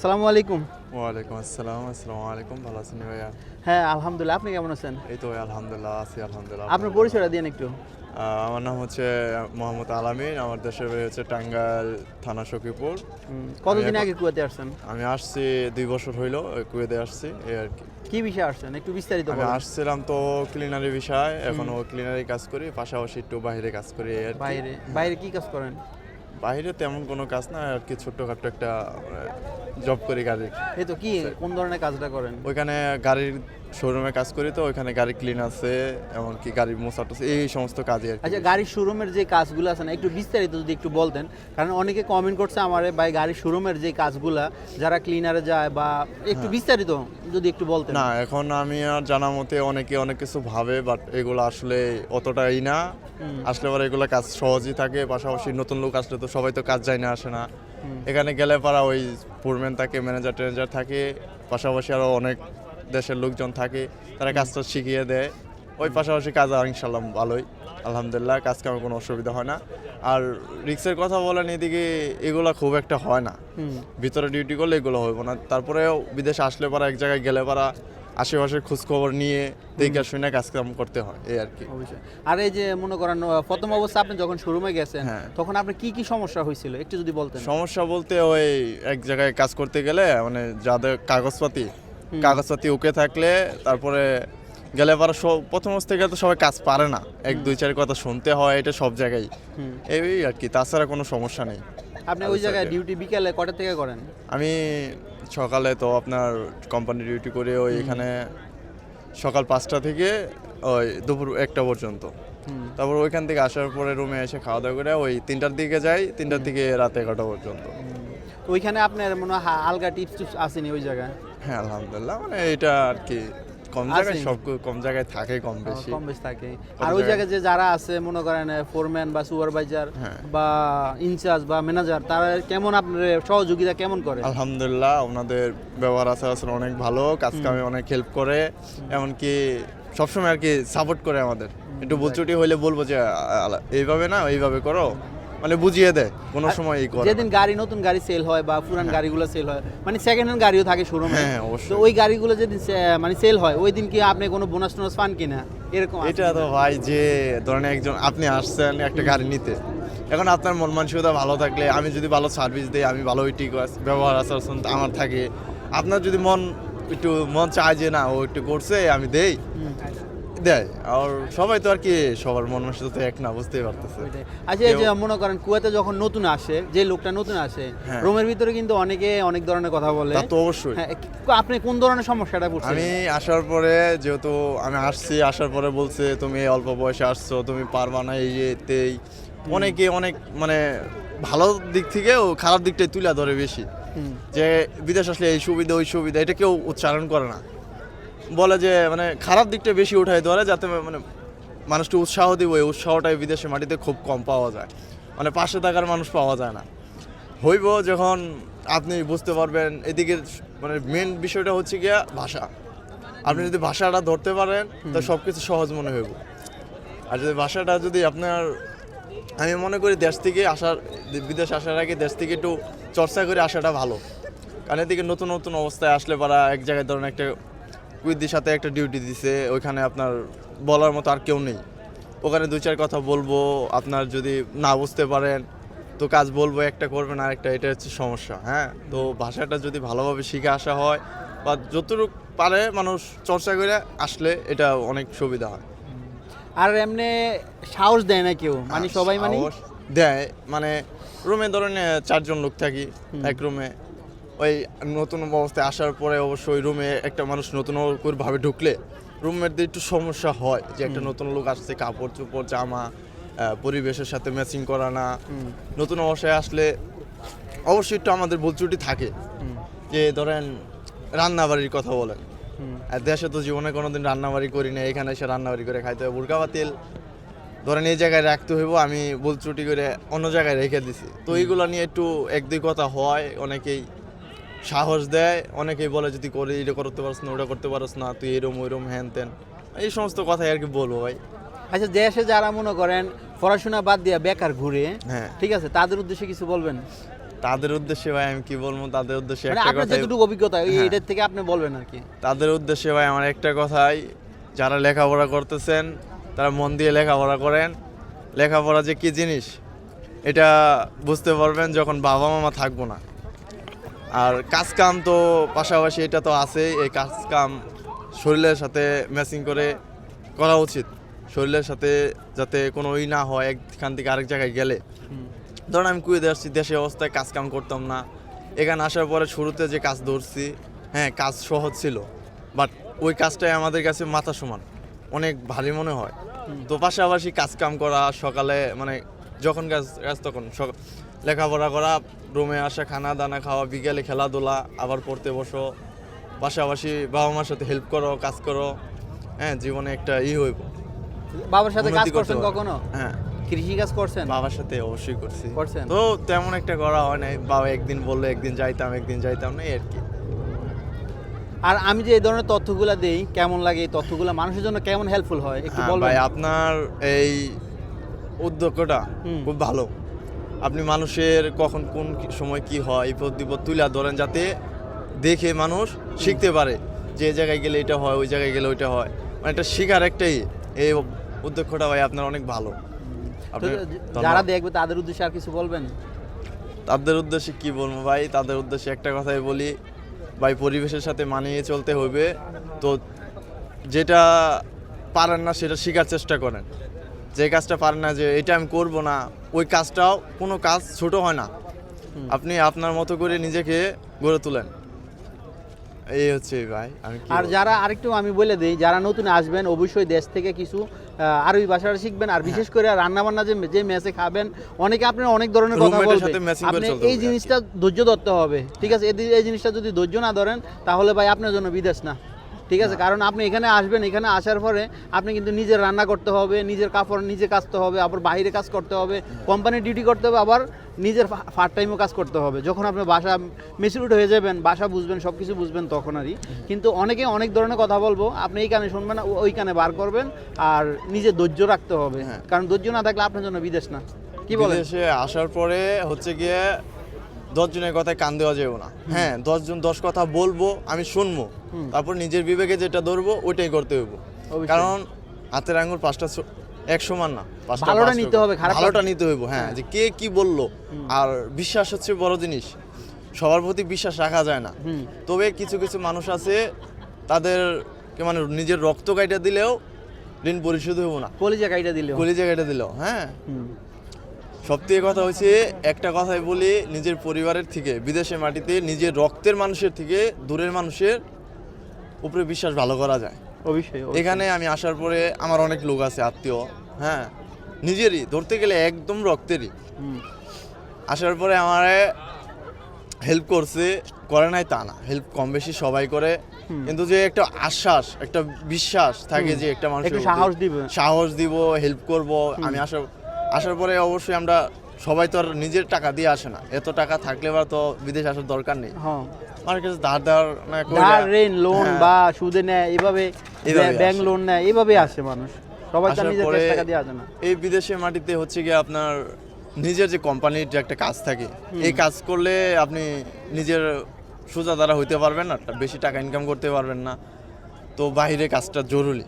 আসসালামু আলাইকুম। ওয়ালাইকুম আসসালাম আসসালামু আলাইকুম ভালো আছেন ভাইয়া? হ্যাঁ আলহামদুলিল্লাহ আপনি কেমন আছেন? এই তো আলহামদুলিল্লাহ আছি আলহামদুলিল্লাহ আপনার পরিচয়টা দিন একটু। আমার নাম হচ্ছে মোহাম্মদ আলামিন আমার দেশের বাড়ি হচ্ছে টাঙ্গাইল থানা সখীপুর। কতদিন আগে কুয়াতে আসছেন? আমি আসছি দুই বছর হইল কুয়েতে আসছি এই আর কি। কি বিষয়ে আসছেন? একটু বিস্তারিত আমি আসছিলাম তো ক্লিনারি বিষয় এখনও ক্লিনারি কাজ করি পাশাপাশি একটু বাইরে কাজ করি এই আর কি। বাইরে বাইরে কি কাজ করেন? বাইরে তেমন কোনো কাজ না আর কি ছোট্টখাট্টো একটা জব করি গাড়ির। এই তো কি কোন ধরনের কাজটা করেন? ওইখানে গাড়ির শোরুমে কাজ করি তো ওইখানে গাড়ি ক্লিন আছে এমনকি গাড়ির মোছা টোছা এই সমস্ত কাজই আর কি। আচ্ছা গাড়ির শোরুমের যে কাজগুলো আছে না একটু বিস্তারিত যদি একটু বলতেন কারণ অনেকে কমেন্ট করছে আমারে ভাই গাড়ির শোরুমের যে কাজগুলা যারা ক্লিনারে যায় বা একটু বিস্তারিত যদি একটু বলতেন। না এখন আমি আর জানা মতে অনেকে অনেক কিছু ভাবে বাট এগুলো আসলে অতটাই না। আসলে পরে এগুলো কাজ সহজই থাকে পাশাপাশি নতুন লোক আসলে তো সবাই তো কাজ যায় না আসে না। এখানে গেলে পারা ওই ফোরম্যান থাকে ম্যানেজার ট্যানেজার থাকে পাশাপাশি আরও অনেক দেশের লোকজন থাকে তারা কাজটা শিখিয়ে দেয়। ওই পাশাপাশি কাজ আর ইনশাল্লাহ ভালোই আলহামদুলিল্লাহ কাজ কামে কোনো অসুবিধা হয় না। আর রিক্সের কথা বলেন এদিকে এগুলো খুব একটা হয় না। ভিতরে ডিউটি করলে এগুলো হইব না। তারপরেও বিদেশে আসলে পারা এক জায়গায় গেলে পারা আশেপাশের খোঁজ খবর নিয়ে দেখে শুনে কাজ কাম করতে হয় এই আর কি। আর এই যে মনে করেন প্রথম অবস্থা আপনি যখন শোরুমে গেছেন হ্যাঁ। তখন আপনার কি কি সমস্যা হয়েছিল? একটু যদি বলতেন। সমস্যা বলতে ওই এক জায়গায় কাজ করতে গেলে মানে যাদের কাগজপাতি কাগজপাতি ওকে থাকলে তারপরে গেলে পারা সব প্রথম অবস্থা গেলে তো সবাই কাজ পারে না। এক দুই চার কথা শুনতে হয় এটা সব জায়গায়। এই আর কি তাছাড়া কোনো সমস্যা নেই। আপনি ওই জায়গায় ডিউটি বিকেলে কটা থেকে করেন? আমি সকালে তো আপনার কোম্পানি ডিউটি করে ওই এখানে সকাল পাঁচটা থেকে ওই দুপুর একটা পর্যন্ত। তারপর ওইখান থেকে আসার পরে রুমে এসে খাওয়া দাওয়া করে ওই তিনটার দিকে যাই তিনটার দিকে রাত এগারোটা পর্যন্ত। ওইখানে আপনার মনে হয় আলগা টিপস টিপস আসেনি ওই জায়গায়? হ্যাঁ আলহামদুলিল্লাহ মানে এটা আর কি কম জায়গায় সব কম জায়গায় থাকে কম বেশি। কম বেশি থাকে। আর ওই জায়গায়? যে যারা আছে মনে করেন ফোরম্যান বা সুপারভাইজার হ্যাঁ। বা ইনচার্জ বা ম্যানেজার তারা কেমন আপনার সহযোগিতা কেমন করে? আলহামদুলিল্লাহ ওনাদের ব্যবহার আচার অনেক ভালো কাজ কামে অনেক হেল্প করে। এমনকি সবসময় আর কি সাপোর্ট করে আমাদের। একটু বুচুটি হইলে বলব যে এইভাবে না এইভাবে করো। মানে বুঝিয়ে দেয় কোনো সময় এই করে যেদিন গাড়ি নতুন গাড়ি সেল হয় বা পুরান গাড়িগুলো সেল হয় মানে সেকেন্ড হ্যান্ড গাড়িও থাকে শোরুমে হ্যাঁ, হ্যাঁ, অবশ্যই। তো ওই গাড়িগুলো যেদিন মানে সেল হয় ওই দিন কি আপনি কোনো বোনাস টোনাস পান কিনা? এরকম এটা তো ভাই যে ধরেন একজন আপনি আসছেন একটা গাড়ি নিতে এখন আপনার মন মানসিকতা ভালো থাকলে আমি যদি ভালো সার্ভিস দিই আমি ভালো ওই ঠিক ব্যবহার আচরণ আমার থাকে। আপনার যদি মন একটু মন চায় যে না ও একটু করছে আমি দেই। দেয়। আর সবাই তো আর কি সবার মন মানসিকতা এক না বুঝতেই পারতেছে। আচ্ছা এই যে মনে করেন কুয়েতে যখন নতুন আসে যে লোকটা নতুন আসে হ্যাঁ। রুমের ভিতরে কিন্তু অনেকে অনেক ধরনের কথা বলে। তা তো অবশ্যই। হ্যাঁ, আপনি কোন ধরনের সমস্যাটা পড়ছেন? আমি আসার পরে যেহেতু আমি আসছি আসার পরে বলছে তুমি অল্প বয়সে আসছো তুমি পারবা না এই এতেই। অনেকে অনেক মানে ভালো দিক থেকেও খারাপ দিকটাই তুলে ধরে বেশি। যে বিদেশ আসলে এই সুবিধা ওই সুবিধা এটা কেউ উচ্চারণ করে না। বলে যে মানে খারাপ দিকটা বেশি উঠাই ধরে যাতে মানে মানুষকে উৎসাহ দিব এই উৎসাহটাই বিদেশে মাটিতে খুব কম পাওয়া যায়। মানে পাশে থাকার মানুষ পাওয়া যায় না। হইব যখন আপনি বুঝতে পারবেন এদিকে মানে মেন বিষয়টা হচ্ছে গিয়া ভাষা। আপনি যদি ভাষাটা ধরতে পারেন তো সব কিছু সহজ মনে হইব। আর যদি ভাষাটা যদি আপনার আমি মনে করি দেশ থেকে আসার বিদেশ আসার আগে দেশ থেকে একটু চর্চা করে আসাটা ভালো। কারণ এদিকে নতুন নতুন অবস্থায় আসলে পারা এক জায়গায় ধরেন একটা কুইদির সাথে একটা ডিউটি দিছে ওইখানে আপনার বলার মতো আর কেউ নেই। ওখানে দুই চার কথা বলব আপনার যদি না বুঝতে পারেন তো কাজ বলব একটা করবেন আর একটা এটা হচ্ছে সমস্যা হ্যাঁ? তো ভাষাটা যদি ভালোভাবে শিখে আসা হয় বা যতটুকু পারে মানুষ চর্চা করে আসলে এটা অনেক সুবিধা হয়। আর এমনি সাহস দেয় না কেউ? মানে সবাই মানে? দেয় মানে রুমে ধরেন চারজন লোক থাকি এক রুমে। ওই নতুন অবস্থায় আসার পরে অবশ্যই রুমে একটা মানুষ নতুন ভাবে ঢুকলে রুমমেটদের একটু সমস্যা হয় যে একটা নতুন লোক আসছে কাপড় চোপড় জামা পরিবেশের সাথে ম্যাচিং করা না। নতুন অবস্থায় আসলে অবশ্যই একটু আমাদের ভুলচুটি থাকে। যে ধরেন রান্নাবাড়ির কথা বলেন। আর দেশে তো জীবনে কোনোদিন রান্নাবাড়ি করি না এখানে এসে রান্নাবাড়ি করে খাইতে হবে বুড়কা বাতিল ধরেন এই জায়গায় রাখতে হইব আমি ভুল ত্রুটি করে অন্য জায়গায় রেখে দিছি। তো এইগুলো নিয়ে একটু এক দুই কথা হয় অনেকেই। সাহস দেয়। অনেকেই বলে যদি করে এটা করতে পারস না ওটা করতে পারস না তুই এরম ওইরম হ্যান তেন এই সমস্ত কথাই আর কি বলব ভাই। আচ্ছা দেশে যারা মনে করেন পড়াশোনা বাদ দিয়ে বেকার ঘুরে হ্যাঁ। ঠিক আছে তাদের উদ্দেশ্যে কিছু বলবেন? তাদের উদ্দেশ্যে ভাই আমি কি বলব? তাদের উদ্দেশ্যে মানে একটা কথাই যেটুকু অভিজ্ঞতা এই- হ্যাঁ। এটার থেকে আপনি বলবেন আর কি। তাদের উদ্দেশ্যে ভাই আমার একটা কথাই যারা লেখাপড়া করতেছেন তারা মন দিয়ে লেখাপড়া করেন। লেখাপড়া যে কি জিনিস এটা বুঝতে পারবেন যখন বাবা মামা থাকব না। আর কাজ কাম তো পাশাপাশি এটা তো আছেই এই কাজ কাম শরীরের সাথে ম্যাচিং করে করা উচিত। শরীরের সাথে যাতে কোনো ই না হয় একখান থেকে আরেক জায়গায় গেলে। ধরুন আমি কুয়েতে আসছি দেশে অবস্থায় কাজ কাম করতাম না। এখানে আসার পরে শুরুতে যে কাজ ধরছি হ্যাঁ কাজ সহজ ছিল। বাট ওই কাজটাই আমাদের কাছে মাথা সমান। অনেক ভারী মনে হয়। তো পাশাপাশি কাজ কাম করা সকালে মানে যখন কাজ কাজ তখন সক- লেখাপড়া করা রুমে আসা খানা দানা খাওয়া বিকেলে খেলাধুলা আবার পড়তে বসো পাশাপাশি বাবা মার সাথে হেল্প করো কাজ করো হ্যাঁ জীবনে একটা ই হইব। বাবার সাথে কাজ করছেন কখনো? হ্যাঁ। কৃষি কাজ করছেন? বাবার সাথে অবশ্যই করছি। করছেন? তো তেমন একটা করা হয় নাই। বাবা একদিন বলল একদিন যাইতাম একদিন যাইতাম না আর কি। আর আমি যে এই ধরনের তথ্যগুলো দেই কেমন লাগে এই তথ্যগুলো মানুষের জন্য কেমন হেল্পফুল হয়? একটু হ্যাঁ, বলবেন? ভাই আপনার এই উদ্যোগটা। খুব ভালো। আপনি মানুষের কখন কোন সময় কি হয় বিপদ বিপদ তুলে ধরেন যাতে দেখে মানুষ শিখতে পারে যে জায়গায় গেলে এটা হয় ওই জায়গায় গেলে ওইটা হয়। মানে এটা শেখার একটাই এই উদ্যোগটা ভাই আপনার অনেক ভালো। আপনি যারা দেখবে তাদের উদ্দেশ্যে আর কিছু বলবেন? তাদের উদ্দেশ্যে কি বলব ভাই? তাদের উদ্দেশ্যে একটা কথাই বলি ভাই পরিবেশের সাথে মানিয়ে চলতে হবে তো যেটা পারেন না সেটা শেখার চেষ্টা করেন। যে কাজটা পারেন না যে এটা আমি করব না ওই কাজটাও কোনো কাজ ছোট হয় না। আপনি আপনার মতো করে নিজেকে গড়ে তোলেন। এই হচ্ছে ভাই আমি আর যারা আরেকটু আমি বলে দিই যারা নতুন আসবেন অবশ্যই দেশ থেকে কিছু আরবি ভাষাটা শিখবেন আর বিশেষ করে রান্না বান্না যে যে মেসে খাবেন অনেকে আপনার অনেক ধরনের কথা Roommate-এর বলবে। সাথে matching করে আপনি এই জিনিসটা ধৈর্য ধরতে হবে ঠিক আছে? এই জিনিসটা যদি ধৈর্য না ধরেন তাহলে ভাই আপনার জন্য বিদেশ না। ঠিক আছে? কারণ আপনি এখানে আসবেন এখানে আসার পরে আপনি কিন্তু নিজের রান্না করতে হবে নিজের কাপড় নিজে কাচতে হবে আবার বাইরে কাজ করতে হবে কোম্পানির ডিউটি করতে হবে আবার নিজের ফার্ট টাইমও কাজ করতে হবে। যখন আপনি বাসা মেচুরিট হয়ে যাবেন বাসা বুঝবেন সব কিছু বুঝবেন তখন আরই কিন্তু অনেকে অনেক ধরনের কথা বলব আপনি এই কানে শুনবেন ওই কানে বার করবেন আর নিজে ধৈর্য রাখতে হবে। হ্যাঁ। কারণ ধৈর্য না থাকলে আপনার জন্য বিদেশ না। কি বলেন? বিদেশে আসার পরে হচ্ছে গিয়ে দশজনের কথায় কান দেওয়া যাবে না। হ্যাঁ দশজন দশ কথা বলব আমি শুনব। তারপর নিজের বিবেকে যেটা ধরবো ওইটাই করতে হইব। কারণ হাতের আঙুল পাঁচটা এক সমান না ভালোটা নিতে হবে, ভালোটা নিতে হইব হ্যাঁ যে কে কি বলল। আর বিশ্বাস হচ্ছে বড় জিনিস সবার প্রতি বিশ্বাস রাখা যায় না। তবে কিছু কিছু মানুষ আছে তাদের মানে নিজের রক্ত কাইটা দিলেও ঋণ পরিশোধ হইব না। কলিজা কাইটা দিলে কলিজা কাইটা দিলেও হ্যাঁ। সব থেকে কথা হচ্ছে একটা কথাই বলি নিজের পরিবারের থেকে বিদেশের মাটিতে নিজের রক্তের মানুষের থেকে দূরের মানুষের উপরে বিশ্বাস ভালো করা যায়। অবশ্যই। এখানে আমি আসার পরে আমার অনেক লোক আছে আত্মীয় হ্যাঁ নিজেরই ধরতে গেলে একদম রক্তেরই। আসার পরে আমার হেল্প করছে করে নাই তা না হেল্প কম বেশি সবাই করে। কিন্তু যে একটা আশ্বাস একটা বিশ্বাস থাকে যে একটা প্রতি, সাহস দিবে। সাহস দিব হেল্প করব। আমি আসার আসার পরে অবশ্যই আমরা সবাই তো আর নিজের টাকা দিয়ে আসে না। এত টাকা থাকলে বা তো বিদেশ আসার দরকার নেই। হ্যাঁ। আমার কাছে ধার ধার না ধার ঋণ লোন হ্যাঁ, বা সুদে নেয় এভাবে ব্যাংক লোন নেয় এভাবে আসে মানুষ। সবাই আসার নিজের টাকা দিয়ে আসে না। এই বিদেশের মাটিতে হচ্ছে গিয়ে আপনার নিজের যে কোম্পানির যে একটা কাজ থাকে এই কাজ করলে আপনি নিজের সোজা দ্বারা হইতে পারবেন না বেশি টাকা ইনকাম করতে পারবেন না। তো বাইরে কাজটা জরুরি।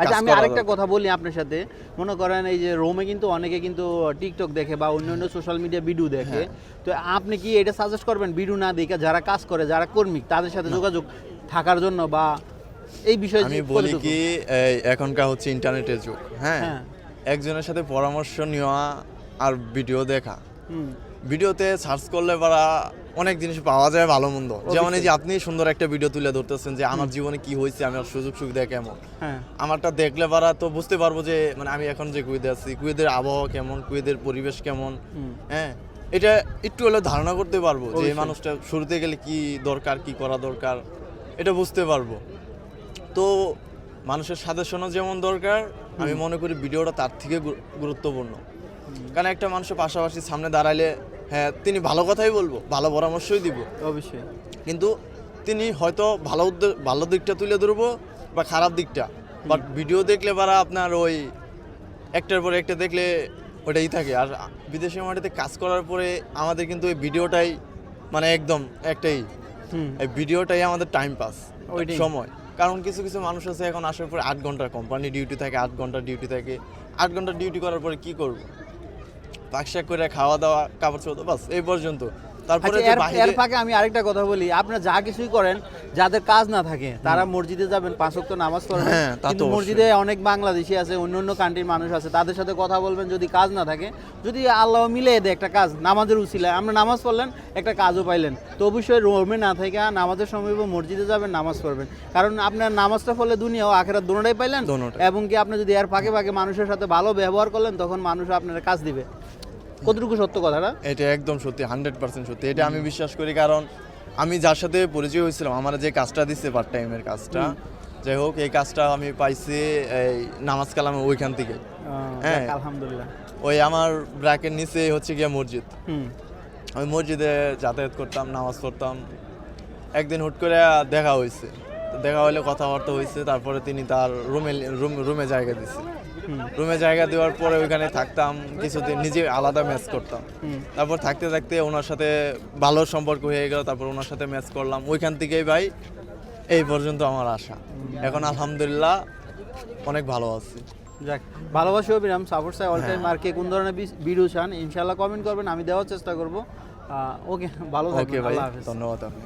আচ্ছা আমি আরেকটা কথা বলি আপনার সাথে। মনে করেন এই যে রোমে কিন্তু অনেকে কিন্তু টিকটক দেখে বা অন্যান্য সোশ্যাল মিডিয়া ভিডিও দেখে। হ্যাঁ। তো আপনি কি এটা সাজেস্ট করবেন ভিডিও না দেখে যারা কাজ করে যারা কর্মী তাদের সাথে যোগাযোগ থাকার জন্য বা এই বিষয়ে আমি বলি কি এখনকার হচ্ছে ইন্টারনেটের যুগ হ্যাঁ? হ্যাঁ। একজনের সাথে পরামর্শ নেওয়া আর ভিডিও দেখা। হুম, ভিডিওতে সার্চ করলে পারা অনেক জিনিস পাওয়া যায় ভালো মন্দ। যেমন এই যে আপনি সুন্দর একটা ভিডিও তুলে ধরতেছেন যে আমার জীবনে কি হয়েছে আমার সুযোগ সুবিধা কেমন? হ্যাঁ। আমারটা দেখলে পারা তো বুঝতে পারব যে মানে আমি এখন যে কুয়েতে আছি কুয়েদের আবহাওয়া কেমন কুয়েদের পরিবেশ কেমন হ্যাঁ? এটা একটু হলেও ধারণা করতে পারব যে এই মানুষটা শুরুতে গেলে কি দরকার কি করা দরকার এটা বুঝতে পারব। তো মানুষের সাজেশনও যেমন দরকার আমি মনে করি ভিডিওটা তার থেকে গুরু- গুরুত্বপূর্ণ। কারণ একটা মানুষের পাশাপাশি সামনে দাঁড়াইলে হ্যাঁ তিনি ভালো কথাই বলব ভালো পরামর্শই দিব। অবশ্যই। কিন্তু তিনি হয়তো ভালো ভালো দিকটা তুলে ধরবো বা খারাপ দিকটা। বাট ভিডিও দেখলে পারা আপনার ওই একটার পর একটা দেখলে ওটাই থাকে। আর বিদেশের মাটিতে কাজ করার পরে আমাদের কিন্তু এই ভিডিওটাই মানে একদম একটাই। এই ভিডিওটাই আমাদের টাইম পাস। সময়। কারণ কিছু কিছু মানুষ আছে এখন আসার পরে আট ঘণ্টার কোম্পানি ডিউটি থাকে আট ঘণ্টা ডিউটি থাকে। আট ঘণ্টা ডিউটি করার পরে কি করব? পাকশাক করে খাওয়া দাওয়া কাপড় চোপড় বাস এই পর্যন্ত। তারপরে আচ্ছা এর ফাঁকে আমি আরেকটা কথা বলি। আপনারা যা কিছুই করেন যাদের কাজ না থাকে তারা মসজিদে যাবেন পাঁচ ওয়াক্ত নামাজ পড়বেন হ্যাঁ, কিন্তু মসজিদে অনেক বাংলাদেশি আছে অন্য অন্য কান্ট্রির মানুষ আছে তাদের সাথে কথা বলবেন যদি কাজ না থাকে। যদি আল্লাহ মিলে দেয় একটা কাজ নামাজের উচিলায় আমরা নামাজ পড়লেন একটা কাজও পাইলেন। তো অবশ্যই রোমে না থেকে নামাজের সময় মসজিদে যাবেন নামাজ পড়বেন। কারণ আপনার নামাজটা ফলে দুনিয়া ও আখেরাত দুটোটাই পাইলেন এবং কি আপনি যদি এর ফাঁকে ফাঁকে মানুষের সাথে ভালো ব্যবহার করলেন তখন মানুষ আপনার কাজ দিবে। কতটুকু সত্য কথাটা? এটা একদম সত্যি হান্ড্রেড পার্সেন্ট সত্যি। এটা আমি বিশ্বাস করি কারণ আমি যার সাথে পরিচয় হয়েছিলাম আমার যে কাজটা দিচ্ছে পার্ট টাইমের কাজটা যাই হোক এই কাজটা আমি পাইছি এই নামাজ কালামে ওইখান থেকে। হ্যাঁ। আলহামদুলিল্লাহ। ওই আমার ব্র্যাকের নিচে হচ্ছে গিয়ে মসজিদ। হুম। আমি মসজিদে যাতায়াত করতাম নামাজ পড়তাম। একদিন হুট করে দেখা হয়েছে। দেখা হলে কথাবার্তা হয়েছে তারপরে তিনি তার রুমে রুম জায়গা হুম রুমে জায়গা দেওয়ার পরে ওইখানে থাকতাম কিছুদিন নিজে আলাদা ম্যাচ করতাম। তারপর থাকতে থাকতে ওনার সাথে ভালো সম্পর্ক হয়ে গেল তারপর ওনার সাথে ম্যাচ করলাম। ওইখান থেকেই ভাই এই পর্যন্ত আমার আশা। এখন আলহামদুলিল্লাহ অনেক ভালো আছি। যাক ভালোবাসি অবিরাম সাপোর্ট চাই অল। টাইম আর কে কোন ধরনের ভিডিও চান ইনশাল্লাহ কমেন্ট করবেন আমি দেওয়ার চেষ্টা করব। ওকে ভালো ওকে থাকবেন ভাই ধন্যবাদ আপনি।